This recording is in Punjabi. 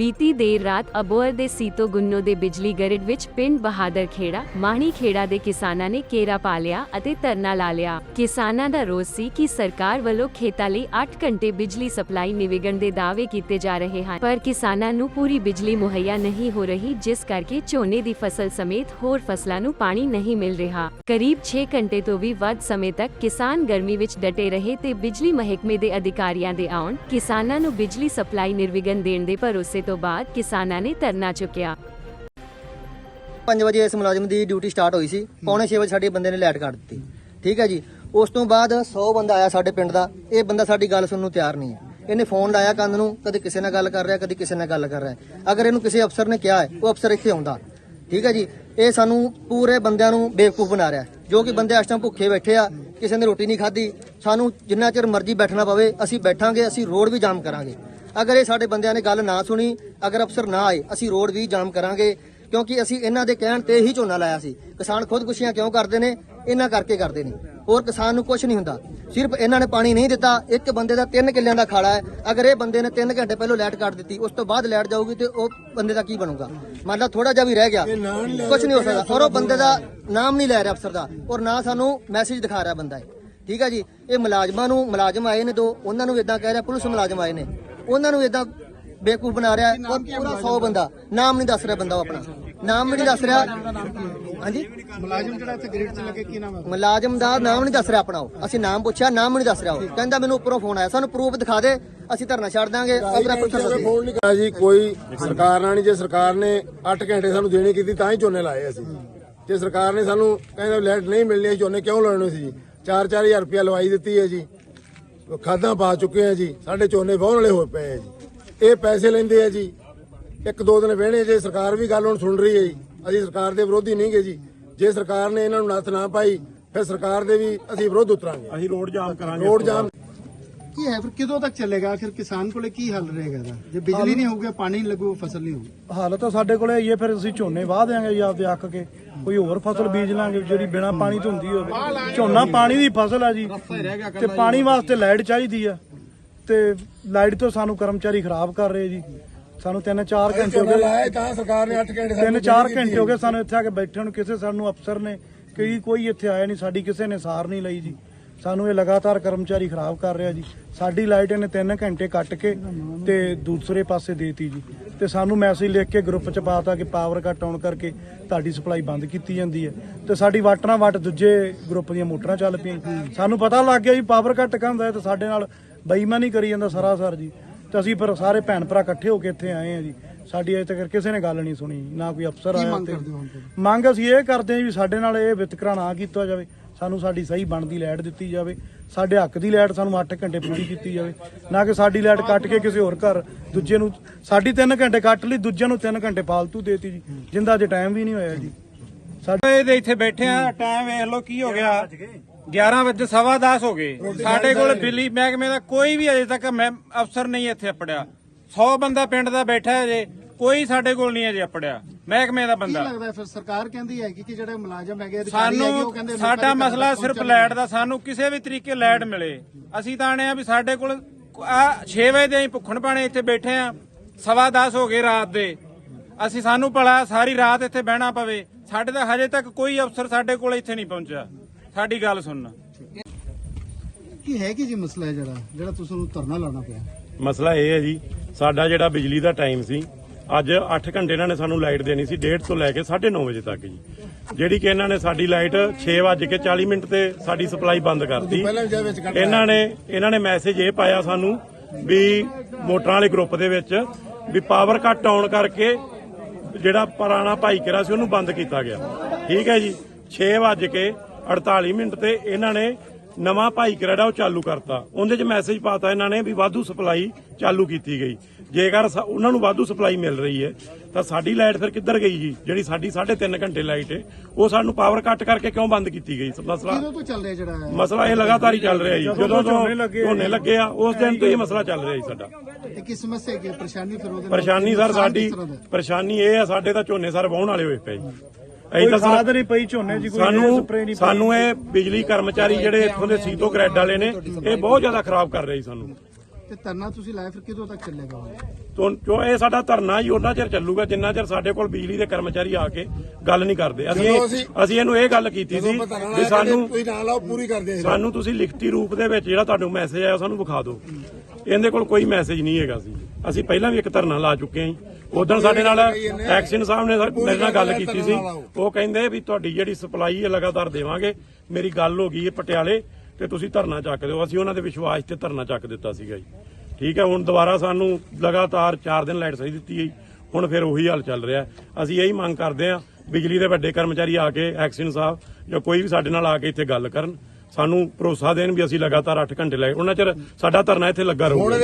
ਬੀਤੀ ਦੇਰ ਰਾਤ ਅਬੋਹਰ ਦੇ ਸੀਤੋ ਗੁੰਨੋ ਦੇ ਬਿਜਲੀ ਗਰਿਡ ਵਿੱਚ ਪਿੰਡ ਬਹਾਦਰ ਖੇੜਾ ਮਾਣੀ ਖੇੜਾ ਦੇ ਕਿਸਾਨਾਂ ਨੇ ਕੇਰਾ ਪਾ ਲਿਆ ਅਤੇ ਧਰਨਾ ਲਾ ਲਿਆ। ਕਿਸਾਨਾਂ ਦਾ ਰੋਸ ਸੀ ਕਿ ਸਰਕਾਰ ਵੱਲੋਂ ਖੇਤਾਂ ਲਈ 8 ਘੰਟੇ ਬਿਜਲੀ ਸਪਲਾਈ ਨਿਵੇਗਣ ਦੇ ਦਾਅਵੇ ਕੀਤੇ ਜਾ ਰਹੇ ਹਨ। ਪਰ ਕਿਸਾਨਾਂ ਨੂੰ ਪੂਰੀ ਬਿਜਲੀ ਮੁਹੱਈਆ ਨਹੀਂ ਹੋ ਰਹੀ, ਜਿਸ ਕਰਕੇ ਝੋਨੇ ਦੀ ਫਸਲ ਸਮੇਤ ਹੋਰ ਫਸਲਾਂ ਨੂੰ ਪਾਣੀ ਨਹੀਂ ਮਿਲ ਰਿਹਾ। ਕਰੀਬ 6 ਘੰਟੇ ਤੋਂ ਵੀ ਵੱਧ ਸਮੇਂ ਤੱਕ ਕਿਸਾਨ ਗਰਮੀ ਵਿੱਚ ਡਟੇ ਰਹੇ ਤੇ ਬਿਜਲੀ ਮਹਿਕਮੇ ਦੇ ਅਧਿਕਾਰੀਆਂ ਦੇ ਆਉਣ, ਕਿਸਾਨਾਂ ਨੂੰ ਬਿਜਲੀ ਸਪਲਾਈ ਨਿਰਵਿਘਨ ਦੇਣ ਦੇ ਭਰੋਸੇ ਤੋਂ ਬਾਅਦ ਕਿਸਾਨਾਂ ਨੇ ਧਰਨਾ ਚੁੱਕਿਆ। 5 ਵਜੇ ਇਸ ਮੁਲਾਜ਼ਮ ਦੀ ਡਿਊਟੀ ਸਟਾਰਟ ਹੋਈ ਸੀ। ਪੌਣੇ 6 ਵਜੇ ਸਾਡੇ ਬੰਦੇ ਨੇ ਲਾਈਟ ਕੱਟ ਦਿੱਤੀ। ਠੀਕ ਹੈ ਜੀ। ਉਸ ਤੋਂ ਬਾਅਦ 100 ਬੰਦਾ ਆਇਆ ਸਾਡੇ ਪਿੰਡ ਦਾ। ਇਹ ਬੰਦਾ ਸਾਡੀ ਗੱਲ ਸੁਣਨ ਨੂੰ ਤਿਆਰ ਨਹੀਂ ਹੈ। ਇਹਨੇ ਫੋਨ ਲਾਇਆ ਕੰਨ ਨੂੰ, ਕਦੇ ਕਿਸੇ ਨਾਲ ਗੱਲ ਕਰ ਰਿਹਾ, ਕਦੇ ਕਿਸੇ ਨਾਲ ਗੱਲ ਕਰ ਰਿਹਾ। ਅਗਰ ਇਹਨੂੰ ਕਿਸੇ ਅਫਸਰ ਨੇ ਕਿਹਾ ਹੈ, ਉਹ ਅਫਸਰ ਇੱਥੇ ਆਉਂਦਾ। ਠੀਕ ਹੈ ਜੀ। ਇਹ ਸਾਨੂੰ ਪੂਰੇ ਬੰਦਿਆਂ ਨੂੰ ਬੇਵਕੂਫ ਬਣਾ ਰਿਹਾ ਜੋ ਕਿ ਬੰਦੇ ਇਸ ਟਾਈਮ ਭੁੱਖੇ ਬੈਠੇ ਆ, ਕਿਸੇ ਨੇ ਰੋਟੀ ਨਹੀਂ ਖਾਧੀ। ਸਾਨੂੰ ਜਿੰਨਾ ਚਿਰ ਮਰਜ਼ੀ ਬੈਠਣਾ ਪਵੇ, ਅਸੀਂ ਬੈਠਾਂਗੇ, ਅਸੀਂ ਰੋਡ ਵੀ ਜਾਮ ਕਰਾਂਗੇ। ਅਗਰ ਇਹ ਸਾਡੇ ਬੰਦਿਆਂ ਨੇ ਗੱਲ ਨਾ ਸੁਣੀ, ਅਗਰ ਅਫਸਰ ਨਾ ਆਏ, ਅਸੀਂ ਰੋਡ ਵੀ ਜਾਮ ਕਰਾਂਗੇ, ਕਿਉਂਕਿ ਅਸੀਂ ਇਹਨਾਂ ਦੇ ਕਹਿਣ ਤੇ ਹੀ ਝੋਨਾ ਲਾਇਆ ਸੀ। ਕਿਸਾਨ ਖੁਦਕੁਸ਼ੀਆਂ ਕਿਉਂ ਕਰਦੇ ਨੇ? ਇਹਨਾਂ ਕਰਕੇ ਕਰਦੇ ਨੇ। ਹੋਰ ਕਿਸਾਨ ਨੂੰ ਕੁਝ ਨਹੀਂ ਹੁੰਦਾ। ਸਿਰਫ ਇਹਨਾਂ ਨੇ ਪਾਣੀ ਨਹੀਂ ਦਿੱਤਾ, ਇੱਕ ਬੰਦੇ ਦਾ 3 ਕਿੱਲਿਆਂ ਦਾ ਖਾੜਾ ਹੈ। ਅਗਰ ਇਹ ਬੰਦੇ ਨੇ 3 ਘੰਟੇ ਪਹਿਲਾਂ ਲਾਈਟ ਕੱਟ ਦਿੱਤੀ, ਉਸ ਤੋਂ ਬਾਅਦ ਲਾਈਟ ਜਾਊਗੀ ਤੇ ਉਹ ਬੰਦੇ ਦਾ ਕੀ ਬਣੂਗਾ? ਮੰਨ ਲਾ ਥੋੜਾ ਜਿਹਾ ਵੀ ਰਹਿ ਗਿਆ। ਕੁਝ ਨਹੀਂ ਹੋ ਸਕਦਾ। ਔਰ ਉਹ ਬੰਦੇ ਦਾ ਨਾਮ ਨਹੀਂ ਲੈ ਰਿਹਾ ਅਫਸਰ ਦਾ, ਔਰ ਨਾ ਸਾਨੂੰ ਮੈਸੇਜ ਦਿਖਾ ਰਿਹਾ ਬੰਦਾ ਹੈ ਠੀਕ ਹੈ ਜੀ? ਇਹ ਮੁਲਾਜ਼ਮਾਂ ਨੂੰ, ਮੁਲਾਜ਼ਮ ਆਏ ਨੇ ਦੋ, ਉਹਨਾਂ ਨੂੰ ਇਦਾਂ ਕਹਿ ਰਿਹਾ, ਪੁਲਿਸ ਮੁਲਾਜ਼ਮ ਆਏ ਨੇ। ਉਹਨਾਂ ਨੂੰ ਇਦਾਂ ਬੇਕੂਫ ਬਣਾ ਰਿਹਾ ਔਰ ਪੂਰਾ 100 ਬੰਦਾ ਨਾਮ ਨਹੀਂ ਦੱਸ ਰਿਹਾ ਬੰਦਾ ਉਹ ਆਪਣਾ। ਨਾਮ ਵੀ ਨਹੀਂ ਦੱਸ ਰਿਹਾ। ਹਾਂਜੀ? ਮੁਲਾਜ਼ਮ ਜਿਹੜਾ ਇੱਥੇ ਗ੍ਰਿਡ 'ਚ ਲੱਗੇ ਕੀ ਨਾਮ ਹੈ? ਮੁਲਾਜ਼ਮ ਦਾ ਨਾਮ ਨਹੀਂ ਦੱਸ ਰਿਹਾ ਆਪਣਾ ਉਹ। ਅਸੀਂ ਨਾਮ ਪੁੱਛਿਆ ਨਾਮ ਨਹੀਂ ਦੱਸ ਰਿਹਾ ਉਹ। ਕਹਿੰਦਾ ਮੈਨੂੰ ਉੱਪਰੋਂ ਫੋਨ ਆਇਆ। ਸਾਨੂੰ ਪ੍ਰੂਫ ਦਿਖਾ ਦੇ ਅਸੀਂ ਧਰਨਾ ਛੱਡ ਦਾਂਗੇ। ਅਗਰ ਆਪਾਂ ਫੋਨ ਨਹੀਂ ਕਰਿਆ ਜੀ ਕੋਈ ਸਰਕਾਰ ਨਾਲ ਨਹੀਂ। ਜੇ ਸਰਕਾਰ ਨੇ 8 ਘੰਟੇ ਸਾਨੂੰ ਦੇਣੀ ਕੀਤੀ ਤਾਂ ਹੀ ਝੋਨੇ ਲਾਏ ਅਸੀਂ। ਜੇ ਸਰਕਾਰ ਨੇ ਸਾਨੂੰ ਕਹਿੰਦਾ ਲੈਟ ਨਹੀਂ ਮਿਲਣੀ ਅਸੀਂ ਝੋਨੇ ਕਿਉਂ ਲਾਉਣੇ ਸੀ ਜੀ? 4-4000 ਰੁਪਇਆ ਲਵਾਈ ਦਿੱਤੀ ਹੈ ਜੀ। ਖਾਦਾਂ ਪਾ ਚੁੱਕੇ ਆ ਜੀ ਸਾਡੇ ਝੋਨੇ ਬਹੁਣ ਵਾਲੇ ਹੋਏ ਪਏ ਆ ਜੀ। ਇਹ ਪੈਸੇ ਲੈਂਦੇ ਆ ਜੀ। ਇੱਕ ਦੋ ਦਿਨ ਵਹਿਣੇ ਜੇ ਸਰਕਾਰ ਵੀ ਗੱਲ ਹੁਣ ਸੁਣ ਰਹੀ ਹੈ ਜੀ। ਅਸੀਂ ਸਰਕਾਰ ਦੇ ਵਿਰੋਧੀ ਨਹੀਂ ਗੇ ਜੀ। ਜੇ ਸਰਕਾਰ ਨੇ ਇਹਨਾਂ ਨੂੰ ਨੱਥ ਨਾ ਪਾਈ ਫਿਰ ਸਰਕਾਰ ਦੇ ਵੀ ਅਸੀਂ ਵਿਰੋਧ ਉਤਰਾਂਗੇ। ਅਸੀਂ ਰੋਡ ਜਾਮ ਕਰਾਂਗੇ ਰੋਡ ਜਾਮ ਕੀ ਹੈ ਫਿਰ ਕਿਦੋਂ ਤੱਕ ਚੱਲੇਗਾ? ਆਖਿਰ ਕਿਸਾਨ ਕੋਲੇ ਕੀ ਹੱਲ ਰਹੇਗਾ ਇਹਦਾ? ਜੇ ਬਿਜਲੀ ਨਹੀਂ ਹੋਊਗੀ ਪਾਣੀ ਨਹੀਂ ਲੱਗੂ ਫਸਲ ਨਹੀਂ ਹੋਊਗੀ। ਹਾਲਤ ਤਾਂ ਸਾਡੇ ਕੋਲੇ ਇਹ ਫਿਰ ਅਸੀਂ ਝੋਨੇ ਵਾਹ ਦਿਆਂਗੇ ਜੀ ਆਪਦੇ ਅੱਕ ਕੇ। ਕੋਈ ਹੋਰ ਫਸਲ ਬੀਜ ਲਾਂਗੇ ਜਿਹੜੀ ਬਿਨਾ ਪਾਣੀ ਤੋਂ ਹੁੰਦੀ ਹੋਵੇ। ਝੋਨਾ ਪਾਣੀ ਦੀ ਫਸਲ ਆ ਜੀ ਤੇ ਪਾਣੀ ਵਾਸਤੇ ਲਾਈਟ ਚਾਹੀਦੀ ਆ। ਤੇ ਲਾਈਟ ਤੋਂ ਸਾਨੂੰ ਕਰਮਚਾਰੀ ਖਰਾਬ ਕਰ ਰਹੇ ਜੀ। ਸਾਨੂੰ 3-4 ਘੰਟੇ ਹੋ ਗਏ। ਤਾਂ ਸਰਕਾਰ ਨੇ 8 ਘੰਟੇ ਸਾਨੂੰ ਤਿੰਨ ਚਾਰ ਦੇਣੀ ਘੰਟੇ ਹੋ ਗਏ ਸਾਨੂੰ ਇੱਥੇ ਆ ਕੇ ਬੈਠੇ ਨੂੰ ਕਿਸੇ ਸਾਨੂੰ ਅਫਸਰ ਨੇ ਕੋਈ ਕੋਈ ਇੱਥੇ ਆਇਆ ਨਹੀਂ ਸਾਡੀ ਕਿਸੇ ਨੇ ਸਾਰ ਨਹੀਂ ਲਈ ਜੀ। ਸਾਨੂੰ ਇਹ ਲਗਾਤਾਰ ਕਰਮਚਾਰੀ ਖਰਾਬ ਕਰ ਰਿਹਾ ਜੀ। ਸਾਡੀ ਲਾਈਟ ਇਹਨੇ 3 ਘੰਟੇ ਕੱਟ ਕੇ ਤੇ ਦੂਸਰੇ ਪਾਸੇ ਦੇਤੀ ਜੀ। ਤੇ ਸਾਨੂੰ ਮੈਸੇਜ ਲਿਖ ਕੇ ਗਰੁੱਪ ਚ ਪਾਤਾ ਕਿ ਪਾਵਰ ਕੱਟ ਆਉਣ ਕਰਕੇ ਤੁਹਾਡੀ ਸਪਲਾਈ ਬੰਦ ਕੀਤੀ ਜਾਂਦੀ ਹੈ। ਤੇ ਸਾਡੀ ਵਾਟਰਾਂ ਵਾਟ ਦੂਜੇ ਗਰੁੱਪ ਦੀਆਂ ਮੋਟਰਾਂ ਚੱਲ ਪਈਆਂ। ਸਾਨੂੰ ਪਤਾ ਲੱਗ ਗਿਆ ਜੀ ਪਾਵਰ ਕੱਟ ਕਹਿੰਦਾ ਹੈ ਤੇ ਸਾਡੇ ਨਾਲ ਬੇਈਮਾਨੀ ਕਰੀ ਜਾਂਦਾ ਸਰਾਸਰ ਜੀ। ਤੇ ਅਸੀਂ ਫਿਰ ਸਾਰੇ ਭੈਣ ਭਰਾ ਇਕੱਠੇ ਹੋ ਕੇ ਇੱਥੇ ਆਏ ਆ ਜੀ। ਸਾਡੀ ਅਜੇ ਤੱਕ ਕਿਸੇ ਨੇ ਗੱਲ ਨਹੀਂ ਸੁਣੀ ਨਾ ਕੋਈ ਅਫਸਰ ਆਇਆ ਮੰਗ ਤੇ? ਮੰਗ ਅਸੀਂ ਇਹ ਕਰਦੇ ਹਾਂ ਵੀ ਸਾਡੇ ਨਾਲ ਇਹ ਵਿਤਕਰਾ ਨਾ ਕੀਤਾ ਜਾਵੇ। ਸਾਨੂੰ ਸਾਡੀ ਸਹੀ ਬਣਦੀ ਲਾਈਟ ਦਿੱਤੀ ਜਾਵੇ, ਸਾਡੇ ਹੱਕ ਦੀ ਲਾਈਟ ਸਾਨੂੰ 8 ਘੰਟੇ ਪੂਰੀ ਕੀਤੀ ਜਾਵੇ, ਨਾ ਕਿ ਸਾਡੀ ਲਾਈਟ ਕੱਟ ਕੇ ਕਿਸੇ ਹੋਰ ਘਰ ਦੂਜੇ ਨੂੰ, ਸਾਡੀ 3 ਘੰਟੇ ਕੱਟ ਲਈ ਦੂਜੇ ਨੂੰ 3 ਘੰਟੇ ਫਾਲਤੂ ਦੇਤੀ ਜੀ, ਜਿੰਦਾ ਅਜੇ ਟਾਈਮ ਵੀ ਨਹੀਂ ਹੋਇਆ ਜੀ। ਸਾਡੇ ਇਹਦੇ ਇੱਥੇ ਬੈਠੇ ਆ ਟਾਈਮ ਵੇਖ ਲਓ ਕੀ ਹੋ ਗਿਆ। 11 ਵਜੇ, ਸਵਾ 10 ਹੋ ਗਏ। ਸਾਡੇ ਕੋਲ ਬਿਜਲੀ ਮਹਿਕਮੇ ਦਾ ਕੋਈ ਵੀ ਅਜੇ ਤੱਕ ਮੈਂ ਅਫਸਰ ਨਹੀਂ ਇੱਥੇ ਅਪੜਿਆ। 100 ਬੰਦਾ ਪਿੰਡ ਦਾ ਬੈਠਾ ਹੈ ਜੇ ਕੋਈ ਸਾਡੇ ਕੋਲ ਨਹੀਂ ਅਜੇ ਅਪੜਿਆ। ਮਹਿਕਮੇ ਦਾ ਕੀ ਬੰਦਾ। ਲੱਗਦਾ ਹੈ ਫਿਰ ਸਰਕਾਰ ਕਹਿੰਦੀ ਹੈ ਕਿ ਜਿਹੜੇ ਮੁਲਾਜ਼ਮ ਹੈਗੇ ਅਧਿਕਾਰੀ ਹੈਗੇ ਉਹ ਕਹਿੰਦੇ ਸਾਨੂੰ ਲੋਕਾਂ ਸਾਡਾ ਦੇ ਘਰ ਮਸਲਾ ਸਿਰਫ ਪਹੁੰਚਣ ਲਾਈਟ ਦਾ ਸਾਨੂੰ ਕਿਸੇ ਵੀ ਤਰੀਕੇ ਲਾਈਟ ਮਿਲੇ। ਅਸੀਂ ਤਾਂ ਆਣੇ ਆ ਵੀ ਸਾਡੇ ਕੋਲ ਆ 6 ਵਜੇ ਦੇ ਅਸੀਂ ਭੁੱਖਣ ਪਾਣੇ ਇੱਥੇ ਬੈਠੇ ਆ ਸਵਾ 10 ਹੋ ਗਏ ਰਾਤ ਦੇ। ਅਸੀਂ ਸਾਨੂੰ ਭਲਾ ਸਾਰੀ ਰਾਤ ਇੱਥੇ ਬਹਿਣਾ ਪਵੇ। ਸਾਡੇ ਤਾਂ ਹਜੇ ਤੱਕ ਕੋਈ ਅਫਸਰ ਸਾਡੇ ਕੋਲ ਇੱਥੇ ਨਹੀਂ ਪਹੁੰਚਿਆ। ਸਾਡੀ ਗੱਲ ਸੁਣਨਾ। ਕੀ ਹੈ ਕਿ ਜੀ ਮਸਲਾ ਹੈ ਜਿਹੜਾ ਜਿਹੜਾ ਤੁਸੀਂ ਨੂੰ ਧਰਨਾ ਲਾਉਣਾ ਪਿਆ? ਮਸਲਾ ਇਹ ਹੈ ਜੀ ਸਾਡਾ ਜਿਹੜਾ ਬਿਜਲੀ ਦਾ ਟਾਈਮ ਸੀ ਅੱਜ 8 ਘੰਟੇ ਇਹਨਾਂ ਨੇ ਸਾਨੂੰ ਲਾਈਟ ਦੇਣੀ ਸੀ 1:30 ਤੋਂ ਲੈ ਕੇ 9:30 ਵਜੇ ਤੱਕ ਜੀ। ਜਿਹੜੀ ਕਿ ਇਹਨਾਂ ਨੇ ਸਾਡੀ ਲਾਈਟ 6:40 ਮਿੰਟ ਤੇ ਸਾਡੀ ਸਪਲਾਈ ਬੰਦ ਕਰਤੀ। ਇਹਨਾਂ ਨੇ ਇਹਨਾਂ ਨੇ ਮੈਸੇਜ ਇਹ ਪਾਇਆ ਸਾਨੂੰ ਵੀ ਮੋਟਰਾਂ ਵਾਲੇ ਗਰੁੱਪ ਦੇ ਵਿੱਚ ਵੀ ਪਾਵਰ ਕੱਟ ਆਉਣ ਕਰਕੇ ਜਿਹੜਾ ਪੁਰਾਣਾ ਭਾਈਕਰਾ ਸੀ ਉਹਨੂੰ ਬੰਦ ਕੀਤਾ ਗਿਆ। ਠੀਕ ਹੈ ਜੀ 6:48 ਮਿੰਟ ਤੇ ਇਹਨਾਂ ਨੇ ਨਵਾਂ ਭਾਈਕਰਾ ਜਿਹੜਾ ਉਹ ਚਾਲੂ ਕਰਤਾ। ਉਹਦੇ 'ਚ ਮੈਸੇਜ ਪਾਤਾ ਇਹਨਾਂ ਨੇ ਵੀ ਵਾਧੂ ਸਪਲਾਈ ਚਾਲੂ ਕੀਤੀ ਗਈ। ਜੇਕਰ ਉਹਨਾਂ ਨੂੰ ਵਾਧੂ ਸਪਲਾਈ ਮਿਲ ਰਹੀ ਹੈ ਤਾਂ ਸਾਡੀ ਲਾਈਟ ਫਿਰ ਕਿੱਧਰ ਗਈ ਜੀ? ਜਿਹੜੀ ਸਾਡੀ 3.5 ਘੰਟੇ ਲਾਈਟ ਹੈ ਉਹ ਸਾਨੂੰ ਪਾਵਰ ਕੱਟ ਕਰਕੇ ਕਿਉਂ ਬੰਦ ਕੀਤੀ ਗਈ? ਮਸਲਾ ਤੋਂ ਚੱਲ ਰਿਹਾ ਜਿਹੜਾ ਹੈ? ਮਸਲਾ ਇਹ ਲਗਾਤਾਰ ਹੀ ਚੱਲ ਰਿਹਾ ਜੀ। ਜਦੋਂ ਤੋਂ ਝੋਨੇ ਲੱਗੇ ਆ। ਉਸ ਦਿਨ ਤੋਂ ਇਹ ਮਸਲਾ ਚੱਲ ਰਿਹਾ ਜੀ ਸਾਡਾ। ਤੇ ਕੀ ਸਮੱਸਿਆ ਕੀ ਹੈ? ਪਰੇਸ਼ਾਨੀ ਫਿਰ ਉਹਦੇ ਨਾਲ ਪਰੇਸ਼ਾਨੀ ਸਰ ਸਾਡੀ? ਪਰੇਸ਼ਾਨੀ ਇਹ ਆ ਸਾਡੇ ਤਾਂ ਝੋਨੇ ਸਰ ਵਾਹੁਣ ਵਾਲੇ ਹੋਏ ਪਏ ਜੀ। ਕੋਈ ਅਸੀਂ ਤਾਂ ਖਾਦ ਨਹੀਂ ਪਈ ਝੋਨੇ 'ਚ ਕੋਈ ਸਾਨੂੰ ਸਪਰੇ ਨਹੀਂ ਪਈ। ਸਾਨੂੰ ਇਹ ਬਿਜਲੀ ਕਰਮਚਾਰੀ ਜਿਹੜੇ ਇੱਥੋਂ ਦੇ ਸੀਤੋ ਗ੍ਰੈਡ ਵਾਲੇ ਨੇ ਇਹ ਬਹੁਤ ਜ਼ਿਆਦਾ ਖਰਾਬ ਕਰ ਰਹੇ ਜੀ ਸਾਨੂੰ। ਤੇ ਧਰਨਾ ਤੁਸੀਂ ਲਾਇਆ ਫਿਰ ਕਿਦੋਂ ਤੱਕ ਚੱਲੇਗਾ ਉਹ? ਤੋਂ ਜੋ ਇਹ ਸਾਡਾ ਧਰਨਾ ਹੀ ਉਹਨਾਂ ਚਿਰ ਚੱਲੂਗਾ ਜਿੰਨਾ ਚਿਰ ਸਾਡੇ ਕੋਲ ਬਿਜਲੀ ਦੇ ਕਰਮਚਾਰੀ ਆ ਕੇ ਗੱਲ ਨਹੀਂ ਕਰਦੇ। ਅਸੀਂ ਜਦੋਂ ਅਸੀਂ- ਅਸੀਂ ਇਹਨੂੰ ਇਹ ਗੱਲ ਕੀਤੀ ਸੀ ਵੀ ਸਾਨੂੰ ਤੁਸੀਂ ਨਾਲ ਆਓ ਪੂਰੀ ਕਰਦੇ ਆ ਸਾਨੂੰ ਤੁਸੀਂ ਲਿਖਤੀ ਰੂਪ ਦੇ ਵਿੱਚ ਜਿਹੜਾ ਤੁਹਾਨੂੰ ਮੈਸੇਜ ਆਇਆ ਉਹ ਸਾਨੂੰ ਵਿਖਾ ਦਿਓ। ਇਹਦੇ ਕੋਲ ਕੋਈ ਮੈਸੇਜ ਨਹੀਂ ਹੈਗਾ ਸੀ। ਅਸੀਂ ਪਹਿਲਾਂ ਵੀ ਇੱਕ ਧਰਨਾ ਲਾ ਚੁੱਕੇ ਹਾਂ ਉਦੋਂ ਸਾਡੇ ਨਾਲ ਐਕਸ਼ਨ ਸਾਹਿਬ ਨੇ ਮੇਰੇ ਨਾਲ ਗੱਲ ਕੀਤੀ ਸੀ। ਉਹ ਕਹਿੰਦੇ ਵੀ ਤੁਹਾਡੀ ਜਿਹੜੀ ਸਪਲਾਈ ਹੈ ਲਗਾਤਾਰ ਦੇਵਾਂਗੇ। ਮੇਰੀ ਗੱਲ ਹੋ ਗਈ ਹੈ ਪਟਿਆਲੇ ਤੇ ਤੁਸੀਂ ਧਰਨਾ ਚੱਕ ਦਿਓ। ਅਸੀਂ ਉਹਨਾਂ ਦੇ ਵਿਸ਼ਵਾਸ ਤੇ ਧਰਨਾ ਚੱਕ ਦਿੱਤਾ ਸੀਗਾ ਜੀ। ਠੀਕ ਹੈ ਹੁਣ ਦੁਬਾਰਾ ਸਾਨੂੰ ਲਗਾਤਾਰ 4 ਦਿਨ ਲਾਈਟ ਸਹੀ ਦਿੱਤੀ ਗਈ ਹੁਣ ਫਿਰ ਉਹੀ ਹਾਲ ਚੱਲ ਰਿਹਾ। ਅਸੀਂ ਇਹੀ ਮੰਗ ਕਰਦੇ ਹਾਂ ਬਿਜਲੀ ਦੇ ਵੱਡੇ ਕਰਮਚਾਰੀ ਆ ਕੇ ਐਕਸ਼ਨ ਸਾਹਿਬ ਜਾਂ ਕੋਈ ਵੀ ਸਾਡੇ ਨਾਲ ਆ ਕੇ ਇੱਥੇ ਗੱਲ ਕਰਨ। ਸਾਨੂੰ ਭਰੋਸਾ ਦੇਣ ਵੀ ਅਸੀਂ ਲਗਾਤਾਰ 8 ਘੰਟੇ ਲਾਏ ਉਹਨਾਂ ਚਿਰ ਸਾਡਾ ਧਰਨਾ ਇੱਥੇ ਲੱਗਾ ਰਹੂਗਾ।